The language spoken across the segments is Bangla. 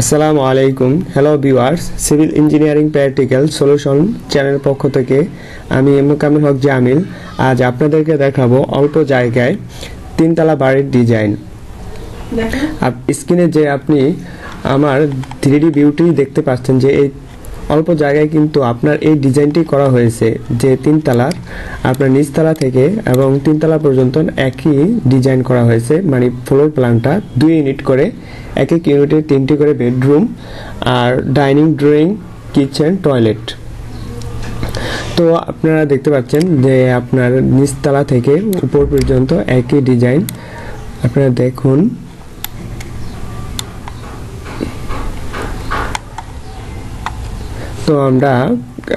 আসসালামু আলাইকুম। Hello viewers civil engineering practical solution channel পক্ষ থেকে আমি মোকামিল হক জামিল। আজ আপনাদেরকে দেখাবো অল্প জায়গায় তিনতলা বাড়ির ডিজাইন স্ক্রিনে যে আপনি আমার থ্রি ডি বিউটি দেখতে পাচ্ছেন যে এই অল্প জায়গায় কিন্তু আপনার এই ডিজাইনটি করা হয়েছে যে তিনতলার আপনার নিচতলা থেকে এবং তিনতলা পর্যন্ত একই ডিজাইন করা হয়েছে মানে ফ্লোর প্ল্যানটা দুই ইউনিট করে, এক এক ইউনিটে তিনটি করে বেডরুম আর ডাইনিং ড্রয়িং কিচেন টয়লেট তো আপনারা দেখতে পাচ্ছেন যে আপনার নিচতলা থেকে উপর পর্যন্ত একই ডিজাইন। আপনারা দেখুন তো আমরা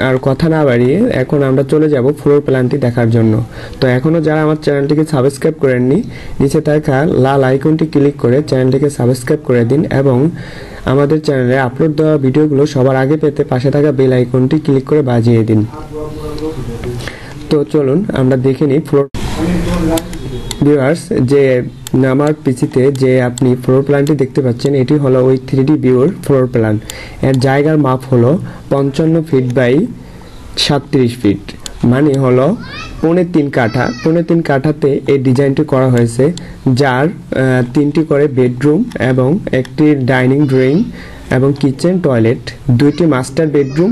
আর কথা না বাড়িয়ে এখন আমরা চলে যাব ফ্লোর প্ল্যানটি দেখার জন্য। তো এখনও যারা আমার চ্যানেলটিকে সাবস্ক্রাইব করেননি, নিচে থাকা লাল আইকনটি ক্লিক করে চ্যানেলটিকে সাবস্ক্রাইব করে দিন এবং আমাদের চ্যানেলে আপলোড দেওয়া ভিডিওগুলো সবার আগে পেতে পাশে থাকা বেল আইকনটি ক্লিক করে বাজিয়ে দিন। তো চলুন আমরা দেখে নিই ফ্লোর ভিউয়ার্স যে আমার পিসিতে যে আপনি ফ্লোর প্ল্যানটি দেখতে পাচ্ছেন, এটি হলো ওই থ্রি ডি ভিউর ফ্লোর প্ল্যান এর জায়গার মাপ হলো পঞ্চান্ন ফিট বাই সাতত্রিশ ফিট মানে হলো পৌনে তিন কাঠা। পৌনে তিন কাঠাতে এই ডিজাইনটি করা হয়েছে, যার তিনটি করে বেডরুম এবং একটি ডাইনিং ড্রয়িং এবং কিচেন টয়লেট দুইটি মাস্টার বেডরুম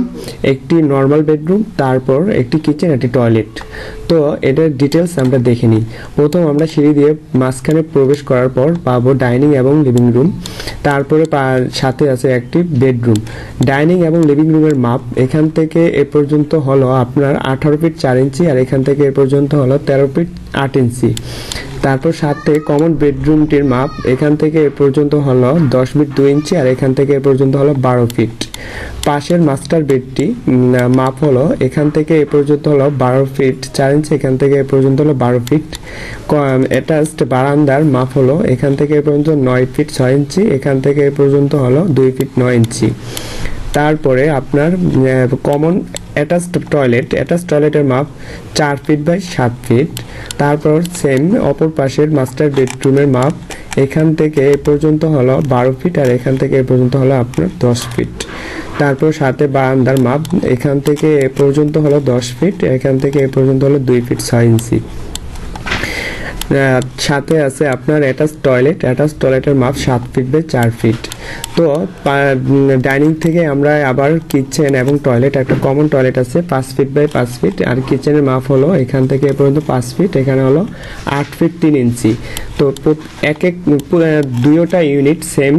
একটি নর্মাল বেডরুম তারপর একটি কিচেন একটি টয়লেট তো এটার ডিটেলস আমরা দেখে নিই। প্রথম আমরা সিঁড়ি দিয়ে মাঝখানে প্রবেশ করার পর পাবো ডাইনিং এবং লিভিং রুম তারপরে সাথে আছে একটি বেডরুম ডাইনিং এবং লিভিং রুমের মাপ এখান থেকে এ পর্যন্ত হলো আপনার আঠারো ফিট চার ইঞ্চি আর এখান থেকে এ পর্যন্ত হলো তেরো ফিট আট ইঞ্চি তারপর সাথে কমন বেডরুমটির মাপ এখান থেকে এ পর্যন্ত হলো দশ ফিট দুই ইঞ্চি আর এখান থেকে এ পর্যন্ত হলো বারো ফিট পাশের মাস্টার বেডটি মাপ হলো এখান থেকে এ পর্যন্ত হলো বারো ফিট চার ইঞ্চি এখান থেকে এ পর্যন্ত হলো বারো ফিট অ্যাটাচড বারান্দার মাপ হলো এখান থেকে এ পর্যন্ত নয় ফিট ছয় ইঞ্চি এখান থেকে এ পর্যন্ত হলো দুই ফিট নয় ইঞ্চি তারপরে আপনার কমন অ্যাটাচড টয়লেট অ্যাটাচ টয়লেটের মাপ চার ফিট বাই সাত ফিট তারপর সেম অপর পাশের মাস্টার বেডরুমের মাপ। এখান থেকে এ পর্যন্ত হলো বারো ফিট আর এখান থেকে এ পর্যন্ত হলো আপনার দশ ফিট তারপর সাথে বারান্দার মাপ, এখান থেকে এ পর্যন্ত হলো দশ ফিট এখান থেকে এ পর্যন্ত হলো দুই ফিট ছয় ইঞ্চি। সাথে আছে আপনার অ্যাটাচ টয়লেট অ্যাটাচ টয়লেটের মাপ সাত ফিট বাই চার ফিট তো ডাইনিং থেকে আমরা আবার কিচেন এবং টয়লেট একটা কমন টয়লেট আছে, পাঁচ ফিট বাই পাঁচ ফিট আর কিচেনের মাপ হলো এখান থেকে এ পর্যন্ত পাঁচ ফিট এখানে হলো আট ফিট তিন ইঞ্চি। তো এক এক দুইটা ইউনিট সেম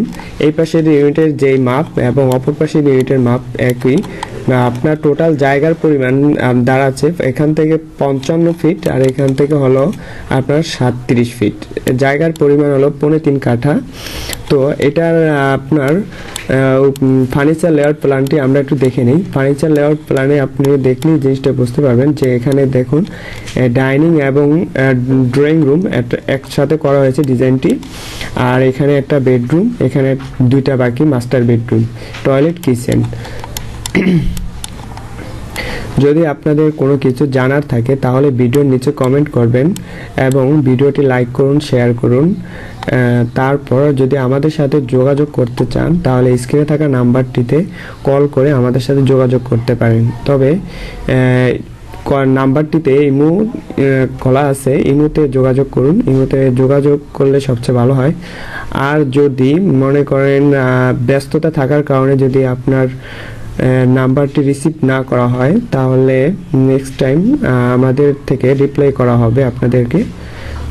এই পাশের ইউনিটের যেই মাপ এবং অপর পাশের ইউনিটের মাপ একই। আপনার টোটাল জায়গার পরিমাণ দাঁড়াচ্ছে এখান থেকে পঞ্চান্ন ফিট আর এখান থেকে হলো আপনার সাতত্রিশ ফিট জায়গার পরিমাণ হলো পৌনে তিন কাঠা। তো এটার আপনার ফার্নিচার লেআউট প্ল্যানটি আমরা একটু দেখে নিই। ফার্নিচার লেআউট প্ল্যানে আপনি দেখলেই জিনিসটা বুঝতে পারবেন যে এখানে দেখুন ডাইনিং এবং ড্রয়িং রুম একসাথে করা হয়েছে ডিজাইনটি। আর এখানে একটা বেডরুম এখানে দুইটা বাকি মাস্টার বেডরুম টয়লেট কিচেন যদি আপনাদের কোনো কিছু জানার থাকে, তাহলে ভিডিওর নিচে কমেন্ট করবেন এবং ভিডিওটি লাইক করুন শেয়ার করুন। তারপর যদি আমাদের সাথে যোগাযোগ করতে চান, তাহলে স্ক্রিনে থাকা নাম্বারটিতে কল করে আমাদের সাথে যোগাযোগ করতে পারেন। তবে নাম্বারটিতে ইমু খোলা আছে। ইমুতে যোগাযোগ করুন। ইমুতে যোগাযোগ করলে সবচেয়ে ভালো হয়। আর যদি মনে করেন ব্যস্ততা থাকার কারণে যদি আপনার নাম্বারটি রিসিভ না করা হয়, তাহলে নেক্সট টাইম আমাদের থেকে রিপ্লাই করা হবে আপনাদেরকে।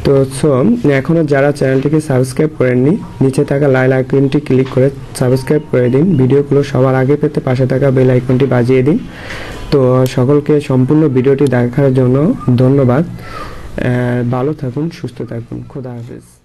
তো সো এখনও যারা চ্যানেলটিকে সাবস্ক্রাইব করেননি, নিচে থাকা লাইল আইকনটি ক্লিক করে সাবস্ক্রাইব করে দিন। ভিডিওগুলো সবার আগে পেতে পাশে থাকা বেল আইকনটি বাজিয়ে দিন। তো, সকলকে সম্পূর্ণ ভিডিওটি দেখার জন্য ধন্যবাদ। ভালো থাকুন, সুস্থ থাকুন। খোদা হাফেজ।